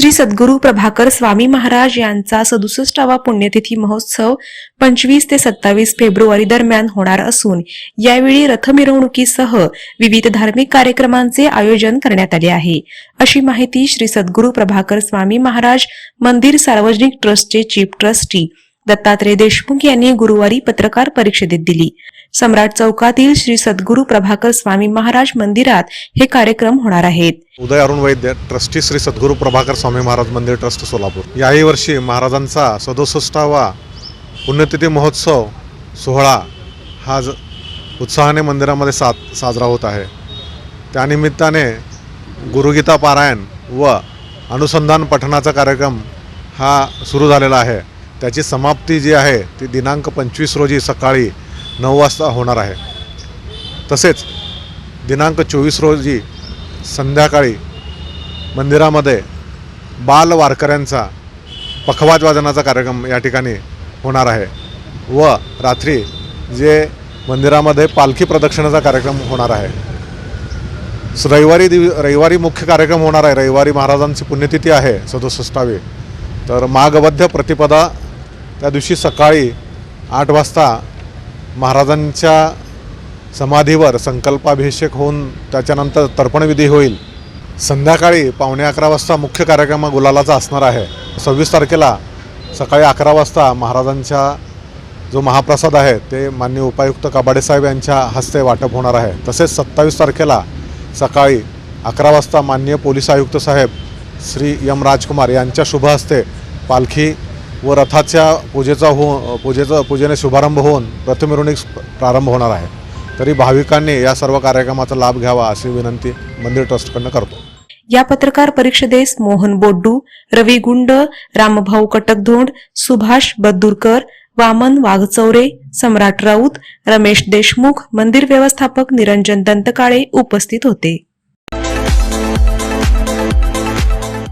श्री सद्गुरू प्रभाकर स्वामी महाराज यांचा सदुसष्टावा पुण्यतिथी महोत्सव पंचवीस ते सत्तावीस फेब्रुवारी दरम्यान होणार असून यावेळी रथमिरवणुकीसह विविध धार्मिक कार्यक्रमांचे आयोजन करण्यात आले आहे. अशी माहिती श्री सद्गुरू प्रभाकर स्वामी महाराज मंदिर सार्वजनिक ट्रस्टचे चीफ ट्रस्टी दत्तात्रय देशमुख यांनी गुरुवारी पत्रकार परिषदेत दिली. सम्राट चौकातील श्री सद्गुरू प्रभाकर स्वामी महाराज मंदिरात हे कार्यक्रम होणार आहेत. Uday Arun Vaidya trustee Shri Sadguru Prabhakar Swami Maharaj Mandir trust Solapur. याही वर्षी महाराजांचा सदुसष्टावा पुण्यतिथी महोत्सव सोहळा हा उत्साहाने मंदिरामध्ये सा साजरा होत आहे. त्यानिमित्ताने गुरुगीता पारायण व अनुसंधान पठणाचा कार्यक्रम हा सुरू झालेला आहे. त्याची समाप्ती जी आहे ती दिनांक पंचवीस रोजी सकाळी नऊ वाजता होणार आहे. तसेच दिनांक चोवीस रोजी संध्याकाळी मंदिरामध्ये बाल वारकऱ्यांचा पखवाज वादनाचा कार्यक्रम या ठिकाणी होणार आहे व रात्री जे मंदिरामध्ये पालखी प्रदक्षिणाचा कार्यक्रम होणार आहे. रविवारी दिव रविवारी मुख्य कार्यक्रम होणार आहे. रविवारी महाराजांची पुण्यतिथी आहे सदुसष्टावी. तर माघबद्ध प्रतिपदा त्या दिवशी सकाळी आठ वाजता महाराजांच्या समाधीवर संकल्पाभिषेक होऊन त्याच्यानंतर तर्पणविधी होईल. संध्याकाळी पावणे अकरा वाजता मुख्य कार्यक्रम गुलालाचा असणार आहे. सव्वीस तारखेला सकाळी अकरा वाजता महाराजांच्या जो महाप्रसाद आहे ते मान्य उपायुक्त कबाडे साहेब यांच्या हस्ते वाटप होणार आहे. तसेच सत्तावीस तारखेला सकाळी अकरा वाजता माननीय पोलीस आयुक्त साहेब श्री यम राजकुमार यांच्या शुभ हस्ते पालखी व रथाच्या पूजेचा हो पूजेचा पूजेने शुभारंभ होऊन रथमिरवणूक प्रारंभ होणार आहे. तरी भाविकांनी या सर्व कार्यक्रमाचा लाभ घ्यावा अशी विनंती मंदिर ट्रस्टकडनं करतो. या पत्रकार परिषदेस मोहन बोड्डू रवी गुंड रामभाऊ कटकधोंड सुभाष बद्दूरकर वामन वाघचौरे सम्राट राऊत रमेश देशमुख मंदिर व्यवस्थापक निरंजन दंतकाळे उपस्थित होते.